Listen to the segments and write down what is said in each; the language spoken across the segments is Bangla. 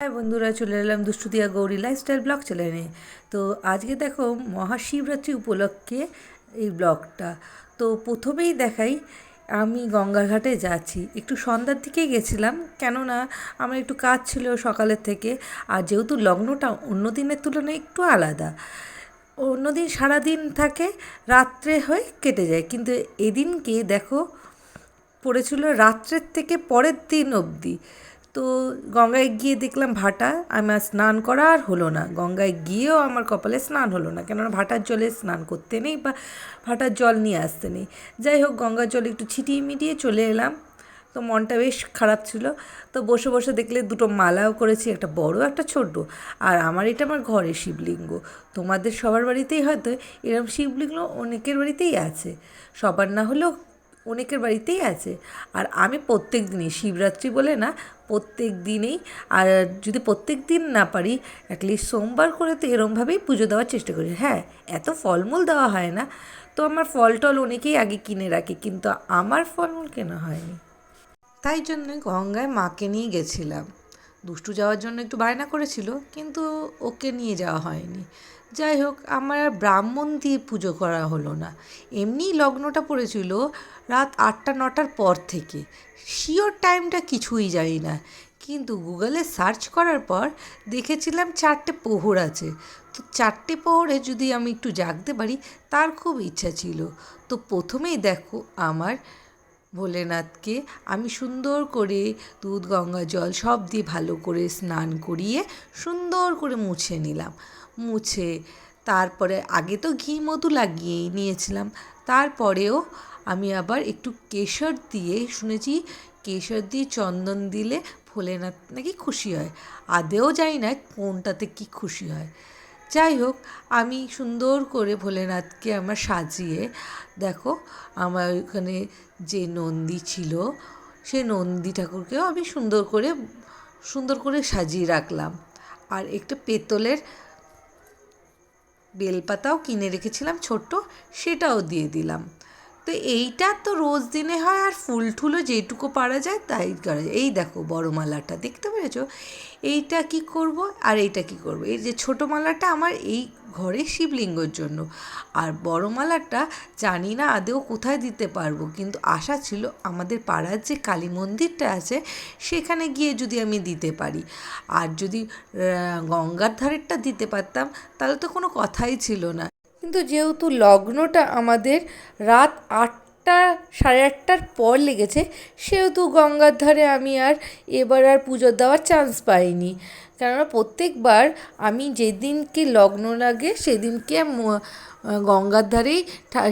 হ্যাঁ বন্ধুরা, চলে এলাম দুষ্টুদিয়া গৌরী লাইফস্টাইল ব্লগ চ্যানেলে তো আজকে দেখো মহাশিবরাত্রি উপলক্ষে এই ব্লগটা তো প্রথমেই দেখাই, আমি গঙ্গাঘাটে যাচ্ছি। একটু সন্ধ্যার দিকেই গেছিলাম, কেননা আমার একটু কাজ ছিল সকালের থেকে। আর যেহেতু লগ্নটা অন্য দিনের তুলনায় একটু আলাদা, অন্য অন্যদিন সারাদিন থাকে, রাত্রে হয়ে, কেটে যায়। কিন্তু এদিনকে দেখো, পড়েছিল রাত্রের থেকে পরের দিন অবধি। তো গঙ্গায় গিয়ে দেখলাম ভাটা, আমার স্নান করা আর হলো না। গঙ্গায় গিয়েও আমার কপালে স্নান হলো না। কেননা ভাটার জলে স্নান করতে নেই বা ভাটার জল নিয়ে আসতে নেই। যাই হোক, গঙ্গার জল একটু ছিটিয়ে মিটিয়ে চলে এলাম। তো মনটা বেশ খারাপ ছিল। তো বসে বসে দেখলে দুটো মালাও করেছি, একটা বড়, একটা ছোট আর আমার এটা আমার ঘরে শিবলিঙ্গ। তোমাদের সবার বাড়িতেই হয়তো এরকম শিবলিঙ্গ অনেকের বাড়িতেই আছে। সবার না হলেও অনেকের বাড়িতেই আছে। আর আমি প্রত্যেক দিনই, শিবরাত্রি বলে না, প্রত্যেক দিনেই, আর যদি প্রত্যেক দিন না পারি অ্যাটলিস্ট সোমবার করে তো এরমভাবেই পুজো দেওয়ার চেষ্টা করি। হ্যাঁ এত ফলমূল দেওয়া হয় না। তো আমার ফল টল অনেকেই আগে কিনে রাখে, কিন্তু আমার ফলমূল কেনা হয়নি। তাই জন্য গঙ্গায় মাকে নিয়ে গেছিলাম। দুষ্টু যাওয়ার জন্য একটু বায়না করেছিল, কিন্তু ওকে নিয়ে যাওয়া হয়নি। যাই হোক, আমার ব্রাহ্মণ দিয়ে পুজো করা হলো না। এমনিই লগ্নটা পড়েছিল রাত আটটা, নটার পর থেকে। শিওর টাইমটা কিছুই জানি না। কিন্তু গুগলে সার্চ করার পর দেখেছিলাম চারটে প্রহর আছে। তো চারটে প্রহরে যদি আমি একটু জাগতে পারি, তার খুব ইচ্ছা ছিল। তো প্রথমেই দেখো, আমার ভোলেনাথকে আমি সুন্দর করে দুধ, গঙ্গা জল সব দিয়ে ভালো করে স্নান করিয়ে সুন্দর করে মুছে নিলাম। মুছে তারপরে আগে তো ঘি মধু লাগিয়েই নিয়েছিলাম। তারপরেও আমি আবার একটু কেশর দিয়ে, শুনেছি কেশর দিয়ে চন্দন দিলে ভোলেনাথ নাকি খুশি হয়? আদেও জানি না কোনটাতে কি খুশি হয়। যাই হোক আমি সুন্দর করে ভোলেনাথকে আমার সাজিয়ে, দেখো, আমার ওইখানে যে নন্দী ছিল, সে নন্দী ঠাকুরকেও আমি সুন্দর করে সুন্দর করে সাজিয়ে রাখলাম। আর একটা পেতলের বেলপাতাও কিনে রেখেছিলাম ছোট্ট, সেটাও দিয়ে দিলাম। তো এইটা তো রোজ দিনে হয় আর ফুল ঠুলো যেটুকু পারা যায় তাই করা যায়। এই দেখো বড় মালাটা, দেখতে পেরেছ? এইটা কি করব আর এইটা কি করব? এই যে ছোটো মালাটা আমার এই ঘরে শিবলিঙ্গর জন্য। আর বড় মালাটা জানি না আদেও কোথায় দিতে পারব, কিন্তু আশা ছিল আমাদের পাড়ার যে কালী মন্দিরটা আছে সেখানে গিয়ে যদি আমি দিতে পারি। আর যদি গঙ্গার ধারেরটা দিতে পারতাম তাহলে তো কোনো কথাই ছিল না। কিন্তু যেহেতু লগ্নটা আমাদের রাত আটটা, সাড়ে আটটার পর লেগেছে, সেহেতু গঙ্গার ধারে আমি আর এবার আর পুজো দেওয়ার চান্স পাইনি। কেননা প্রত্যেকবার আমি যেদিনকে লগ্ন লাগে, সেদিনকে গঙ্গার ধারেই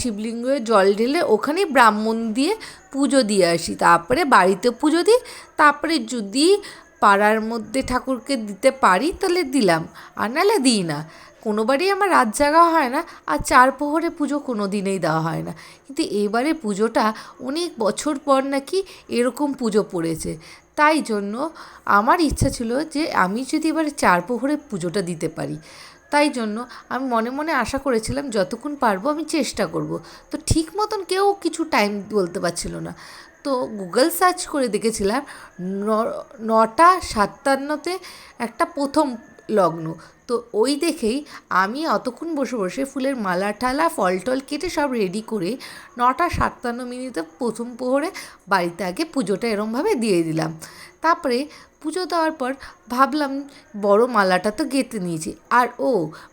শিবলিঙ্গে জল ঢেলে ওখানেই ব্রাহ্মণ দিয়ে পুজো দিয়ে আসি। তারপরে বাড়িতে পুজো দিই, তারপরে যদি পাড়ার মধ্যে ঠাকুরকে দিতে পারি তাহলে দিলাম। আর নাহলে দিই না। কোনোবারই আমার রাত জাগা হয় না, আর চার প্রহরে পুজো কোনো দিনেই দেওয়া হয় না। কিন্তু এবারে পুজোটা অনেক বছর পর নাকি এরকম পুজো পড়েছে। তাই জন্য আমার ইচ্ছা ছিল যে আমি যদি এবারে চার প্রহরে পুজোটা দিতে পারি। তাই জন্য আমি মনে মনে আশা করেছিলাম যতক্ষণ পারব আমি চেষ্টা করব। তো ঠিক মতন কেউ কিছু টাইম বলতে পারছিল না। তো গুগল সার্চ করে দেখেছিলাম নটা সাতান্নতে একটা প্রথম লগ্ন। তো ওই দেখেই আমি অতক্ষণ বসে বসে ফুলের মালা ঠালা ফল টল কেটে সব রেডি করে নটা সাতান্ন মিনিটে প্রথম প্রহরে বাড়িতে আগে পুজোটা এরমভাবে দিয়ে দিলাম। তারপরে পুজো দেওয়ার পর ভাবলাম বড় মালাটা তো গেঁথে নিয়েছি। আর ও,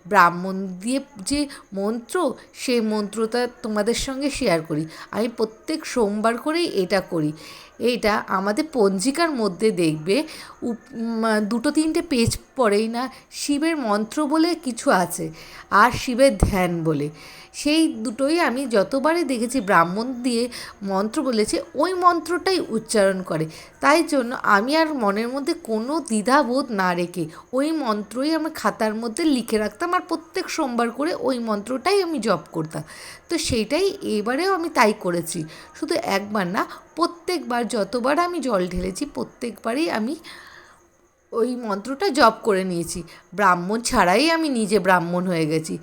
ব্রাহ্মণ দিয়ে যে মন্ত্র, সেই মন্ত্রটা তোমাদের সঙ্গে শেয়ার করি। আমি প্রত্যেক সোমবার করেই এটা করি। এইটা আমাদের পঞ্জিকার মধ্যে দেখবে। দুটো তিনটে পেজ পড়েই না, শিবের মন্ত্র বলে কিছু আছে, আর শিবের ধ্যান বলে। সেই দুটোই আমি যতবারই দেখেছি ব্রাহ্মণ দিয়ে মন্ত্র বলেছে, ওই মন্ত্রটাই উচ্চারণ করে। তাই জন্য আমি আর মনের মধ্যে কোনো দ্বিধাবোধ না রেখে ওই মন্ত্রই আমি খাতার মধ্যে লিখে রাখতাম আর প্রত্যেক সোমবার করে ওই মন্ত্রটাই আমি জপ করতাম। তো সেইটাই এবারেও আমি তাই করেছি। শুধু একবার না, প্রত্যেকবার যতবার আমি জল ঢেলেছি, প্রত্যেকবারই আমি ওই মন্ত্রটা জপ করে নিয়েছি। ব্রাহ্মণ ছাড়াই আমি নিজে ব্রাহ্মণ হয়ে গেছি।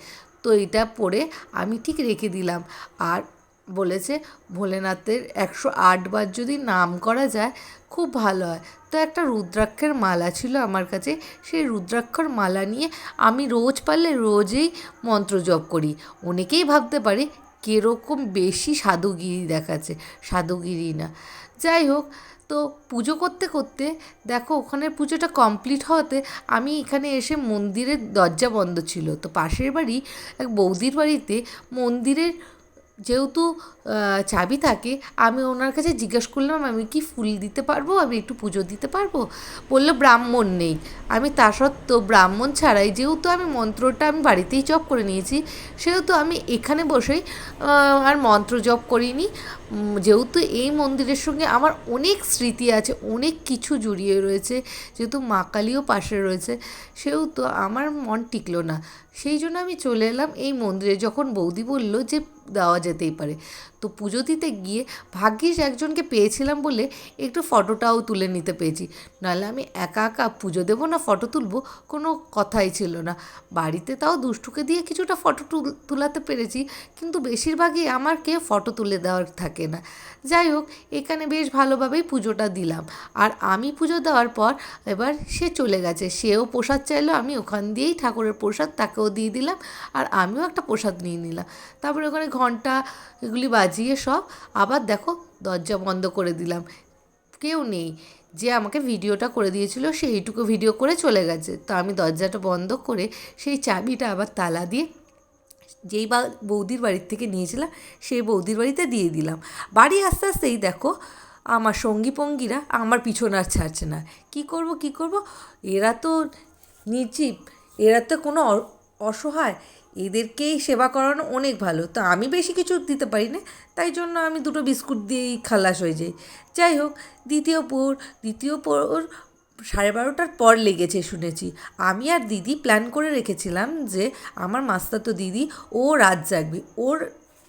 তো এটা পড়ে আমি ঠিক রেখে দিলাম। আর বলেছে, ভোলেনাথের একশো আটবার যদি নাম করা যায়, খুব ভালো হয়। তো একটা রুদ্রাক্ষের মালা ছিল আমার কাছে। সেই রুদ্রাক্ষর মালা নিয়ে আমি রোজ পারলে রোজেই মন্ত্র জপ করি। অনেকেই ভাবতে পারে, কীরকম বেশি সাধুগিরি দেখাচ্ছে। সাধুগিরি না। যাই হোক তো পুজো করতে করতে দেখো ওখানে পুজোটা কমপ্লিট হওয়াতে আমি এখানে এসে মন্দিরের দরজা বন্ধ ছিল। তো পাশের বাড়ি এক বৌদির বাড়িতে মন্দিরের যেহেতু চাবি থাকে, আমি ওনার কাছে জিজ্ঞেস করলাম, আমি কি ফুল দিতে পারব? আমি একটু পুজো দিতে পারব? বলল, ব্রাহ্মণ নেই। আমি তা সত্ত্বেও ব্রাহ্মণ ছাড়াই, যেহেতু আমি মন্ত্রটা আমি বাড়িতেই জপ করে নিয়েছি, সেহেতু আমি এখানে বসেই আর মন্ত্র জপ করিনি। যেহেতু এই মন্দিরের সঙ্গে আমার অনেক স্মৃতি আছে, অনেক কিছু জড়িয়ে রয়েছে, যেহেতু মা কালীও পাশে রয়েছে, সেহেতু আমার মন টিকলো না। সেই জন্য আমি চলে এলাম এই মন্দিরে, যখন বৌদি বলল যে দেওয়া যেতেই পারে। তো পুজো দিতে গিয়ে ভাগ্যিস একজনকে পেয়েছিলাম বলে একটু ফটোটাও তুলে নিতে পেরেছি নাহলে আমি একা একা পুজো দেবো না, ফটো তুলবো, কোনো কথাই ছিল না। বাড়িতে তাও দুষ্টুকে দিয়ে কিছুটা ফটো তুল- তুলাতে পেরেছি, কিন্তু বেশিরভাগই আমার কে ফটো তুলে দেওয়ার থাকে না। যাই হোক, এখানে বেশ ভালোভাবেই পুজোটা দিলাম। আর আমি পুজো দেওয়ার পর এবার সে চলে গেছে। সেও প্রসাদ চাইলো, আমি ওখান দিয়েই ঠাকুরের প্রসাদ তাকেও দিয়ে দিলাম, আর আমিও একটা প্রসাদ নিয়ে নিলাম। তারপরে ওখানে ঘণ্টা এগুলি বাজিয়ে সব, আবার দেখো দরজা বন্ধ করে দিলাম। কেউ নেই। যে আমাকে ভিডিওটা করে দিয়েছিল সেইটুকু ভিডিও করে চলে গেছে। তো আমি দরজাটা বন্ধ করে সেই চাবিটা আবার তালা দিয়ে যেই বা বৌদির বাড়ির থেকে নিয়েছিলাম, সেই বৌদির বাড়িতে দিয়ে দিলাম। বাড়ি আস্তে আস্তেই দেখো, আমার সঙ্গী পঙ্গীরা আমার পিছনে আর ছাড়ছে না। কি করব কি করব? এরা তো নির্জীব। এরা তো কোনো অসহায়, এদেরকেই সেবা করানো অনেক ভালো। তো আমি বেশি কিছু দিতে পারি না, তাই জন্য আমি দুটো বিস্কুট দিয়েই খালাস হয়ে যাই। যাই হোক, দ্বিতীয় পোর দ্বিতীয় পোর সাড়ে বারোটার পর লেগেছে শুনেছি। আমি আর দিদি প্ল্যান করে রেখেছিলাম যে, আমার মাস্তাতো দিদি ও রাত জাগবে। ওর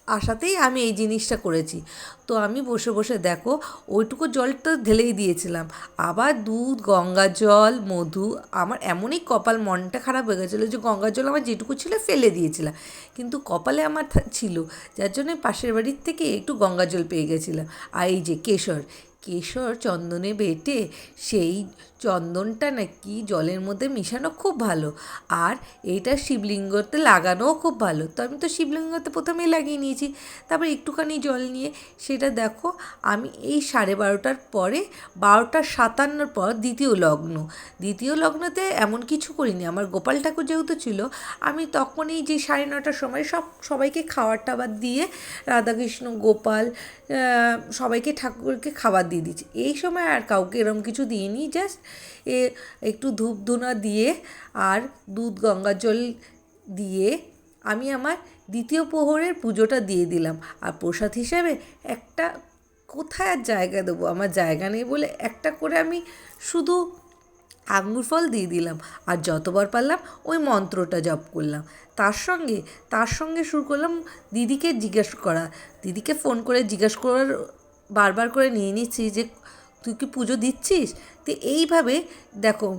আশাতেই আমি এই জিনিসটা করেছি। তো আমি বসে বসে দেখো, ওইটুকু জলটা ঢেলেই দিয়েছিলাম। আবার দুধ, গঙ্গা জল, মধু, আমার এমনই কপাল মনটা খারাপ হয়ে গেছিল যে গঙ্গা জল আমার যেটুকু ছিল ফেলে দিয়েছিলাম। কিন্তু কপালে আমার ছিল, যার জন্য পাশের বাড়ির থেকে একটু গঙ্গা জল পেয়ে গেছিলাম। আর এই যে কেশর কেশর চন্দনে বেটে, সেই চন্দনটা নাকি জলের মধ্যে মিশানো খুব ভালো। আর এটা শিবলিঙ্গতে লাগানোও খুব ভালো। তো আমি তো শিবলিঙ্গতে প্রথমেই লাগিয়ে নিয়েছি। তারপর একটুখানি জল নিয়ে সেটা দেখো, আমি এই সাড়ে বারোটার পরে বারোটা সাতান্নর পর দ্বিতীয় লগ্ন। দ্বিতীয় লগ্নতে এমন কিছু করিনি। আমার গোপাল ঠাকুর যেহেতু ছিল, আমি তখনই যে সাড়ে নটার সময় সব সবাইকে খাবার টাবার দিয়ে রাধাকৃষ্ণ, গোপাল সবাইকে ঠাকুরকে খাবার দিয়ে দিচ্ছি। এই সময় আর কাউকে এরম কিছু দিইনি জাস্ট এ একটু ধূপ ধুনা দিয়ে আর দুধ, গঙ্গা জল দিয়ে আমি আমার দ্বিতীয় প্রহরের পুজোটা দিয়ে দিলাম। আর প্রসাদ হিসাবে একটা কোথায় আর জায়গা দেবো? আমার জায়গা নেই বলে একটা করে আমি শুধু আঙ্গুর ফল দিয়ে দিলাম। আর যতবার পারলাম ওই মন্ত্রটা জপ করলাম। তার সঙ্গে তার সঙ্গে শুরু করলাম দিদিকে জিজ্ঞেস করা। দিদিকে ফোন করে জিজ্ঞেস করার বারবার করে নিয়ে নিচ্ছি যে তুই কি পুজো দিচ্ছিস? তো এইভাবে দেখো,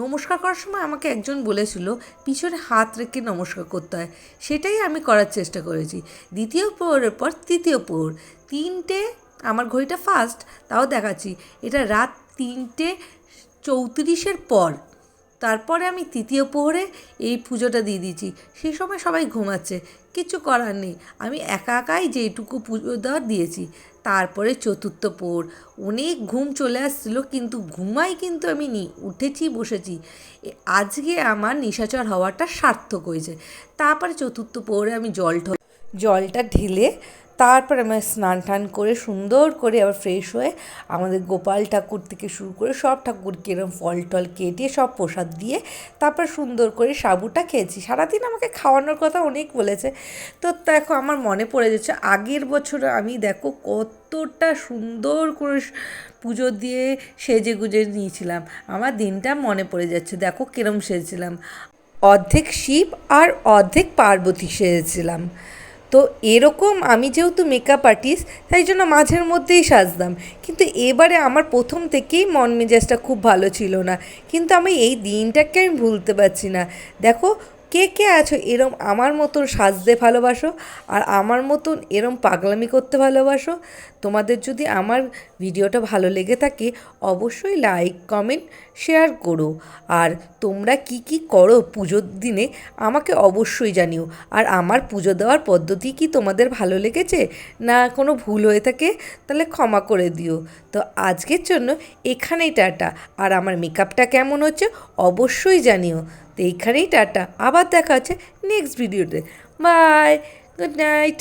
নমস্কার করার সময় আমাকে একজন বলেছিল, পিছনে হাত রেখে নমস্কার করতে হয়। সেটাই আমি করার চেষ্টা করেছি। দ্বিতীয় প্রহরের পর তৃতীয় প্রহর তিনটে, আমার ঘড়িটা ফার্স্ট তাও দেখাচ্ছি। এটা রাত তিনটে চৌত্রিশের পর, তারপরে আমি তৃতীয় প্রহরে এই পুজোটা দিয়ে দিয়েছি। সেই সময় সবাই ঘুমাচ্ছে, কিছু করার নেই। আমি একা একাই যেটুকু পুজো দেওয়ার দিয়েছি। তারপরে চতুর্থ পোর। অনেক ঘুম চলে আসছিল, কিন্তু ঘুমাই কিন্তু আমি নি উঠেছি, বসেছি। আজকে আমার নিশাচর হওয়াটা সার্থক হয়েছে। তারপরে চতুর্থ পোরে আমি জল জলটা ঢেলে তারপরে আমি স্নান টান করে সুন্দর করে আবার ফ্রেশ হয়ে আমাদের গোপাল ঠাকুর থেকে শুরু করে সব ঠাকুরকে এরকম ফল টল কেটে সব প্রসাদ দিয়ে তারপর সুন্দর করে সাবুটা খেয়েছি। সারাদিন আমাকে খাওয়ানোর কথা অনেক বলেছে। তো দেখো আমার মনে পড়ে যাচ্ছে, আগের বছর আমি দেখো কতটা সুন্দর করে পুজো দিয়ে সেজে গুজে নিয়েছিলাম। আমার দিনটা মনে পড়ে যাচ্ছে, দেখো কিরম সেজেছিলাম। অর্ধেক শিব আর অর্ধেক পার্বতী সেজেছিলাম। তো এরকম আমি যেহেতু মেকআপ আর্টিস্ট তাই জন্য মাঝের মধ্যেই সাজতাম। কিন্তু এবারে আমার প্রথম থেকেই মন মেজাজটা খুব ভালো ছিল না। কিন্তু আমি এই দিনটাকে আমি ভুলতে পারছি না। দেখো, কে কে আছো এরম আমার মতন সাজতে ভালোবাসো, আর আমার মতন এরম পাগলামি করতে ভালোবাসো? তোমাদের যদি আমার ভিডিওটা ভালো লেগে থাকে, অবশ্যই লাইক কমেন্ট শেয়ার করো। আর তোমরা কি কি করো পুজোর দিনে, আমাকে অবশ্যই জানিও। আর আমার পুজো দেওয়ার পদ্ধতি কি তোমাদের ভালো লেগেছে? না কোনো ভুল হয়ে থাকে, তাহলে ক্ষমা করে দিও। তো আজকের জন্য এখানেই টাটা। আর আমার মেকআপটা কেমন হচ্ছে, অবশ্যই জানিও। তো এইখানেই টাটা। আবার দেখা হচ্ছে নেক্সট ভিডিওতে বাই গুড নাইট